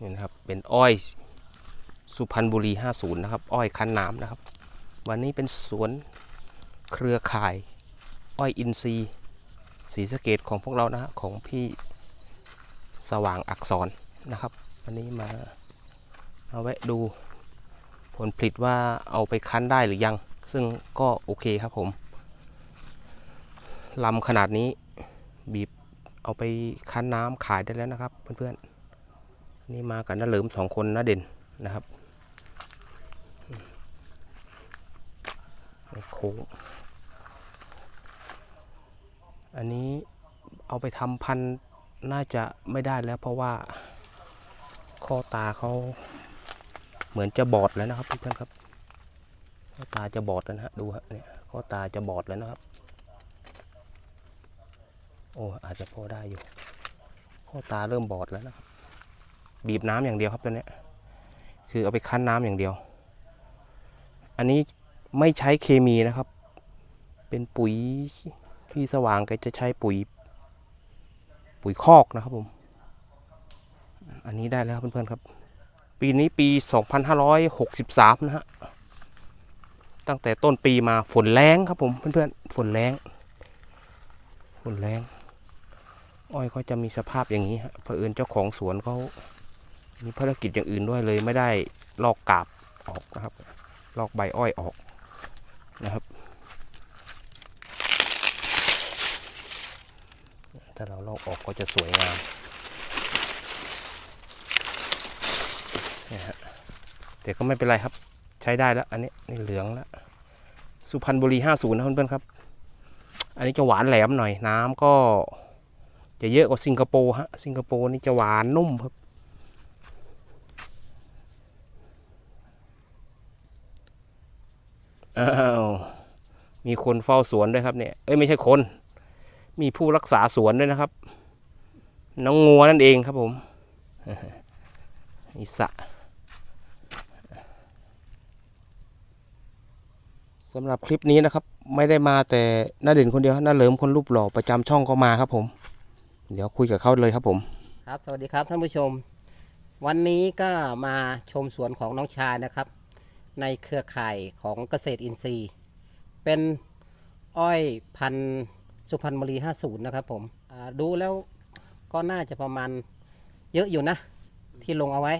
นี่นะครับ เป็นอ้อยสุพรรณบุรี 50 นะครับ อ้อยคั้นน้ำนะครับ วันนี้เป็นสวนเครือข่าย อ้อยอินทรีย์สีสะเกดของพวกเรานะฮะของพี่สว่างอักษรนะครับ วันนี้มามาแวะดูผลผลิตว่าเอาไปคั้นได้หรือยัง ซึ่งก็โอเคครับผมลำขนาดนี้บีบเอาไปคั้นน้ำขายได้แล้วนะครับเพื่อนๆ นี่มากันน้าเหลิมสองคนน้าเด่นนะครับโค้งอันนี้เอาไปทำพันน่าจะไม่ได้แล้วเพราะว่าข้อตาเขาเหมือนจะบอดแล้วนะครับเพื่อนๆครับข้อตาจะบอดแล้วนะฮะดูฮะเนี่ยข้อตาจะบอดแล้วนะครับ โอ้อาจจะพอได้อยู่ ข้อตาเริ่มบอดแล้วนะครับ บีบน้ำอย่างเดียวครับตัวนี้คือเอาไปคั้นน้ำอย่างเดียว อันนี้ไม่ใช้เคมีนะครับ เป็นปุ๋ยพี่สว่างแกจะใช้ปุ๋ย ปุ๋ยคอกนะครับผม อันนี้ได้แล้วครับเพื่อนๆครับ ปีนี้ปี 2563 นะฮะตั้งแต่ต้นปีมาฝนแรงครับผมเพื่อนๆฝนแรงฝนแรงอ้อยเขาจะมีสภาพอย่างนี้ฮะเผอิญเจ้าของสวนเขา มีภารกิจอย่างอื่นด้วยเลยไม่ได้ลอกกาบออกนะครับ ลอกใบอ้อยออกนะครับ ถ้าเราลอกออกก็จะสวยงามนี่ยฮะแต่ก็ไม่เป็นไรครับ ใช้ได้แล้วอันนี้นี่เหลืองแล้วสุพรรณบุรี 50 นะเพื่อนๆครับ อันนี้จะหวานแหลมหน่อยน้ำก็จะเยอะกว่าสิงคโปร์ฮะ สิงคโปร์นี่จะหวานนุ่มครับ อ้าวมีคนเฝ้าสวนด้วยครับเนี่ย เอ้ยไม่ใช่คน มีผู้รักษาสวนด้วยนะครับ น้องงัวนั่นเองครับผมอิสระสำหรับคลิปนี้นะครับ ไม่ได้มาแต่น้าเด่นคนเดียวน้าเหลิมคนรูปหล่อประจำช่องก็มาครับผม เดี๋ยวคุยกับเขาเลยครับผม ครับ สวัสดีครับท่านผู้ชม วันนี้ก็มาชมสวนของน้องชายนะครับ ในเครือข่ายของเกษตรอินทรีย์ เป็นอ้อยพันธุ์สุพรรณบุรี 50 นะครับผมดูแล้วก็น่าจะประมาณเยอะอยู่นะ ที่ลงเอาไว้